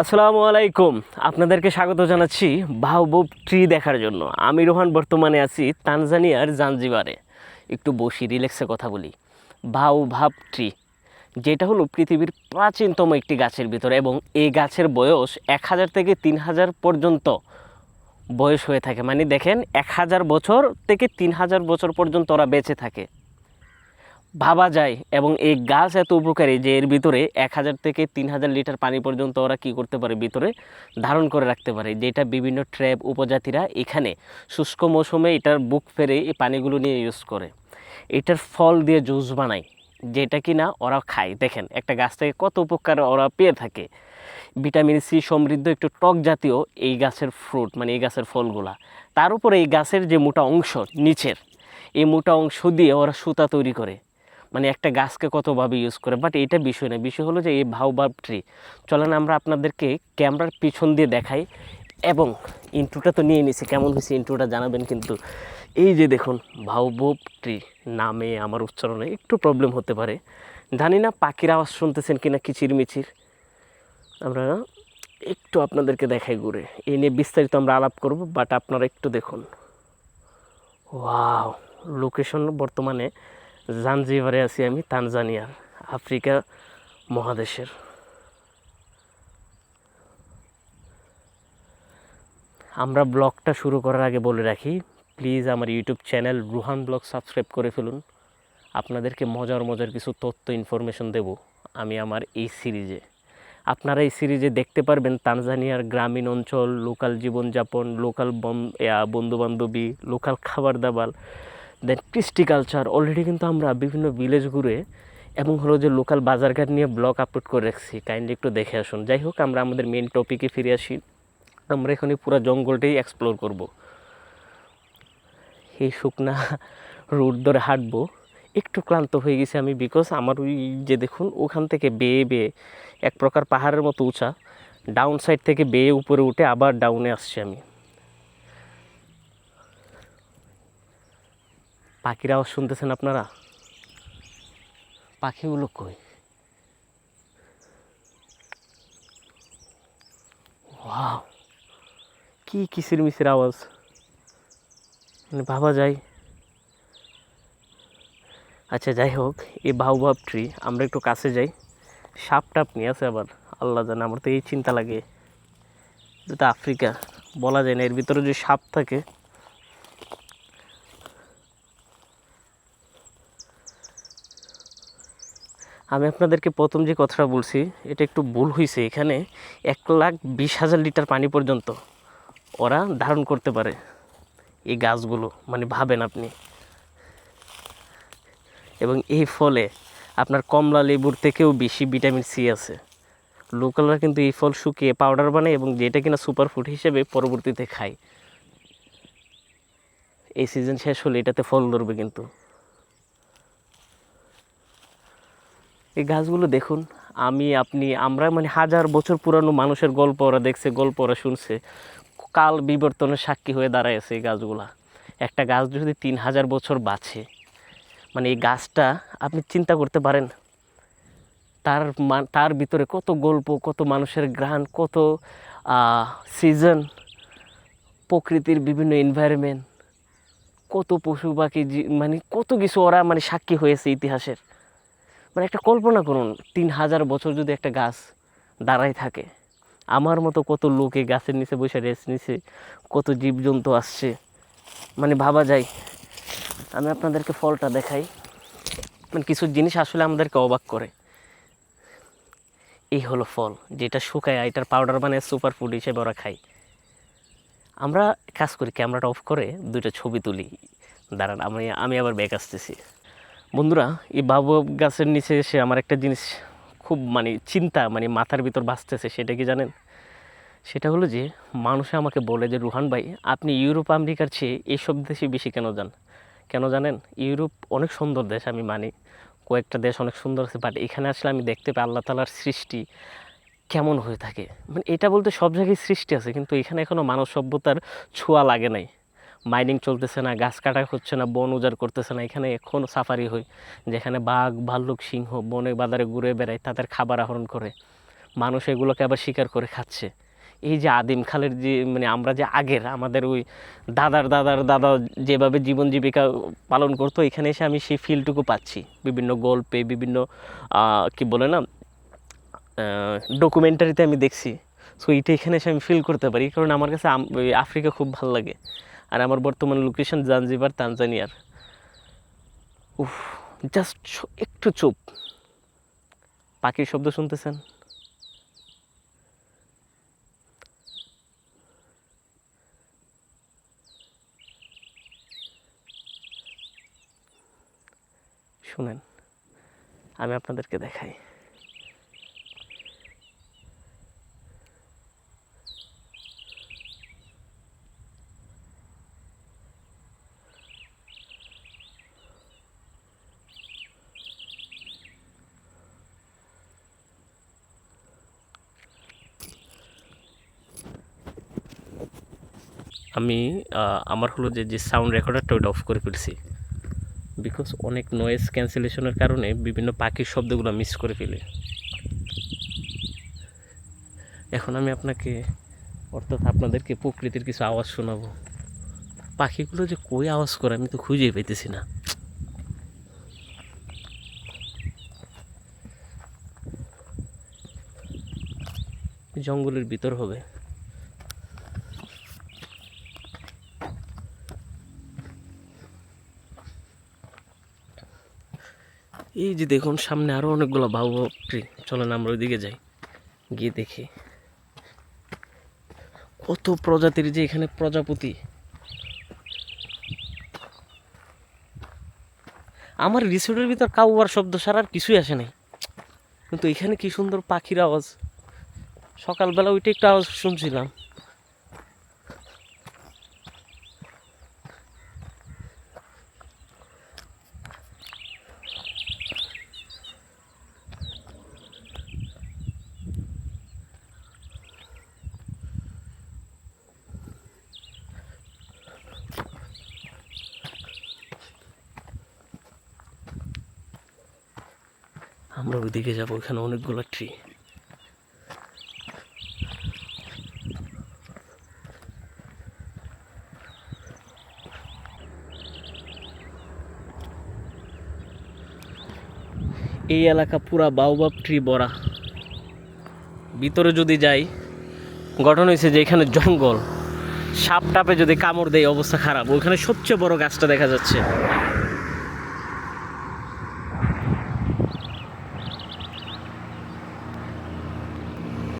আসসালামু আলাইকুম। আপনাদেরকে স্বাগত জানাচ্ছি বাহুবব ট্রি দেখার জন্য। আমি রোহান, বর্তমানে আছি তানজানিয়ার জাঞ্জিবারে। একটু বসি, রিল্যাক্সে কথা বলি। ভাউ ভাব ট্রি যেটা হলো পৃথিবীর প্রাচীনতম একটি গাছের ভিতরে এবং এই গাছের বয়স এক হাজার থেকে তিন হাজার পর্যন্ত বয়স হয়ে থাকে। মানে দেখেন, এক হাজার বছর থেকে তিন হাজার বছর পর্যন্ত ওরা বেঁচে থাকে। ভাবা যায় এবং এই গাছ এত উপকারী যে এর ভিতরে এক হাজার থেকে তিন হাজার লিটার পানি পর্যন্ত ওরা কি করতে পারে? ভিতরে ধারণ করে রাখতে পারে, যেটা বিভিন্ন ট্র্যাপ উপজাতিরা এখানে শুষ্ক মৌসুমে এটার বুক ফেরে এই পানিগুলো নিয়ে ইউজ করে। এটার ফল দিয়ে জুস বানায়, যেটা কি না ওরা খায়। দেখেন, একটা গাছ থেকে কত উপকার ওরা পেয়ে থাকে। ভিটামিন সি সমৃদ্ধ একটু টক জাতীয় এই গাছের ফ্রুট মানে এই গাছের ফলগুলা। তার উপরে এই গাছের যে মোটা অংশ নিচের, এই মোটা অংশ দিয়ে ওরা সুতা তৈরি করে। মানে একটা গাছকে কতভাবে ইউজ করে বাট এটা বিষয় না বিষয় হলো যে এই ভাউবাব ট্রি চলেন আমরা আপনাদেরকে ক্যামেরার পিছন দিয়ে দেখাই এবং ইন্ট্রোটা তো নিয়ে নিছি, কেমন হয়েছে ইন্ট্রোটা জানাবেন কিন্তু। এই যে দেখুন ভাউবব ট্রি নামে আমার উচ্চারণে একটু প্রবলেম হতে পারে। জানি না পাখির আওয়াজ শুনতেছেন কিনা কিচিরমিচির। আমরা একটু আপনাদেরকে দেখাই ঘুরে। এই নিয়ে বিস্তারিত আমরা আলাপ করব বাট আপনারা একটু দেখুন। ওয়াও লোকেশন বর্তমানে জানজিবারে আছি আমি তানজানিয়ার আফ্রিকা মহাদেশের। আমরা ব্লগটা শুরু করার আগে বলে রাখি, প্লিজ আমার YouTube channel Ruhan blog subscribe করে ফেলুন। আপনাদেরকে মজার মজার কিছু তথ্য ইনফরমেশন দেব আমি আমার এই সিরিজে। আপনারা এই সিরিজে দেখতে পারবেন তানজানিয়ার গ্রামীণ অঞ্চল, লোকাল জীবনযাপন, লোকাল বন্ধুবান্ধবী, লোকাল খাবার দাবার দেন কৃষ্টি কালচার অলরেডি কিন্তু আমরা বিভিন্ন ভিলেজ ঘুরে এবং হলো যে লোকাল বাজারঘাট নিয়ে ব্লগ আপলোড করে রাখছি। কাইন্ডলি একটু দেখে আসুন। যাই হোক, আমরা আমাদের মেন টপিকে ফিরে আসি। আমরা এখানে পুরো জঙ্গলটাই এক্সপ্লোর করব। এই শুকনা রোড ধরে হাঁটবো। একটু ক্লান্ত হয়ে গেছি আমি বিকজ আমার ওই যে দেখুন, ওখান থেকে বেয়ে বেয়ে এক প্রকার পাহাড়ের মতো উঁচা ডাউন সাইড থেকে বেয়ে উপরে উঠে আবার ডাউনে আসছি আমি। পাখির আওয়াজ শুনতেছেন আপনারা? পাখিগুলো কই? ওয়াও কি কিসির মিসির আওয়াজ। মানে ভাবা যায়। আচ্ছা যাই হোক এই বাহুবাব ট্রি আমরা একটু কাছে যাই। সাপ টাপ নিয়ে আছে আবার আল্লাহ জানে আমার তো এই চিন্তা লাগে। এটা আফ্রিকা বলা যায় না এর ভিতরে যে সাপ থাকে আমি আপনাদেরকে প্রথম যে কথাটা বলছি, এটা একটু ভুল হয়েছে এখানে এক লাখ বিশ হাজার লিটার পানি পর্যন্ত ওরা ধারণ করতে পারে এই গাছগুলো মানে ভাবেন আপনি। এবং এই ফলে আপনার কমলা লেবুর থেকেও বেশি ভিটামিন সি আছে। লোকালরা কিন্তু এই ফল শুকিয়ে পাউডার বানায় এবং যেটা কিনা সুপার ফুড হিসেবে পরবর্তীতে খায়। এই সিজন শেষ হলে এটাতে ফল ধরবে কিন্তু। এই গাছগুলো দেখুন, আমি, আপনি, আমরা মানে হাজার বছর পুরানো মানুষের গল্প ওরা দেখছে, গল্প ওরা শুনছে। কাল বিবর্তনের সাক্ষী হয়ে দাঁড়াইছে এই গাছগুলা। একটা গাছ যদি তিন হাজার বছর বাঁচে মানে এই গাছটা আপনি চিন্তা করতে পারেন, তার তার ভিতরে কত গল্প, কত মানুষের গ্রান কত সিজন প্রকৃতির বিভিন্ন এনভায়রনমেন্ট কত পশু পাখি মানে কত কিছু ওরা মানে সাক্ষী হয়েছে ইতিহাসের। মানে একটা কল্পনা করুন, তিন হাজার বছর যদি একটা গাছ দাঁড়ায় থাকে, আমার মতো কত লোকে গাছের নিচে বসে রেস্ট নিছে, কত জীবজন্তু আসছে। মানে ভাবা যায়। আমি আপনাদেরকে ফলটা দেখাই। মানে কিছু জিনিস আসলে আমাদেরকে অবাক করে। এই হলো ফল, যেটা শুকায় এটার পাউডার বানিয়ে সুপার ফুড হিসেবে ওরা খায়। আমরা কাজ করি ক্যামেরাটা অফ করে দুইটা ছবি তুলি। দাঁড়ান, আমি আমি আবার ব্যাগ আসতেছি। বন্ধুরা, এই বাবু গাছের নিচে এসে আমার একটা জিনিস খুব মানে চিন্তা মানে মাথার ভিতর ভাসতেছে, সেটা কি জানেন? সেটা হলো যে, মানুষে আমাকে বলে যে, রুহান ভাই, আপনি ইউরোপ, আমেরিকার চেয়ে এইসব দেশে বেশি কেন যান? কেন জানেন? ইউরোপ অনেক সুন্দর দেশ, আমি মানি। কয়েকটা দেশ অনেক সুন্দর আছে বাট এখানে আসলে আমি দেখতে পাই আল্লাহ তালার সৃষ্টি কেমন হয়ে থাকে। মানে এটা বলতে সব জায়গায় সৃষ্টি আছে, কিন্তু এখানে এখনও মানব সভ্যতার ছোঁয়া লাগে নাই। মাইনিং চলতেছে না, গাছ কাটা হচ্ছে না, বন উজাড় করতেছে না। এখানে এখনও সাফারি হয়, যেখানে বাঘ, ভাল্লুক, সিংহ বনে বাজারে ঘুরে বেড়ায়, তাদের খাবার আহরণ করে। মানুষ এগুলোকে আবার শিকার করে খাচ্ছে। এই যে আদিম খালের যে মানে আমরা যে আগের, আমাদের ওই দাদার দাদার, দাদা যেভাবে জীবন জীবিকা পালন করতো, এখানে এসে আমি সেই ফিলটুকু পাচ্ছি। বিভিন্ন গল্পে, বিভিন্ন কি বলে না ডকুমেন্টারিতে আমি দেখছি। সো এইটা এখানে এসে আমি ফিল করতে পারি। কারণ আমার কাছে আফ্রিকা খুব ভালো লাগে। আর আমার বর্তমান লোকেশন জাঞ্জিবার তানজানিয়ার উফ জাস্ট একটু চুপ। পাখির শব্দ শুনতেছেন? শুনেন, আমি আপনাদেরকে দেখাই। আমি আমার হলো যে যে সাউন্ড রেকর্ডারটা ওটা অফ করে ফেলছি। বিকজ অনেক নয়েজ ক্যান্সেলেশনের কারণে বিভিন্ন পাখির শব্দগুলো মিস করে ফেলে। এখন আমি আপনাকে, অর্থাৎ আপনাদেরকে প্রকৃতির কিছু আওয়াজ শোনাবো। পাখিগুলো যে কই আওয়াজ করে আমি তো খুঁজেই পাইতেছি না। জঙ্গলের ভিতর হবে। এই যে দেখুন, সামনে আরও অনেকগুলো বাবু ট্রি চলেন আমরা ওইদিকে যাই। গিয়ে দেখি। কত প্রজাতির যে এখানে প্রজাপতি। আমার রিসোর্টের ভিতর কাউয়ার শব্দ ছাড়া আর কিছুই আসে নাই। কিন্তু এখানে কি সুন্দর পাখির আওয়াজ। সকালবেলা ওইটা একটু আওয়াজ শুনছিলাম। আমরা ওইদিকে যাব ওখানে অনেকগুলো ট্রি এই এলাকা পুরা বাউবাব ট্রি ভরা ভিতরে যদি যাই, গঠন হয়েছে যে এখানে জঙ্গল। সাপ টাপে যদি কামড় দেয়, অবস্থা খারাপ। ওইখানে সবচেয়ে বড় গাছটা দেখা যাচ্ছে।